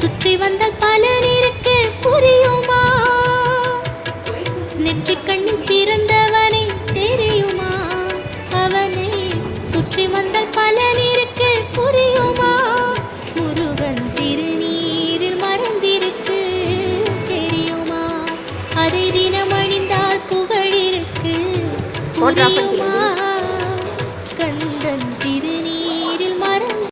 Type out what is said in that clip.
சுற்றி வந்தால் பலனிருக்கு புரியுமா? நெற்றிக்கண்ணில் பிறந்தவனை தெரியுமா? அவனை சுற்றி வந்தால் பலனிருக்கு புரியுமா? முருகன் திருநீரில் மறந்திருக்கு தெரியுமா? அதை தினம் அணிந்தால் புகழிருக்கு தெரியுமா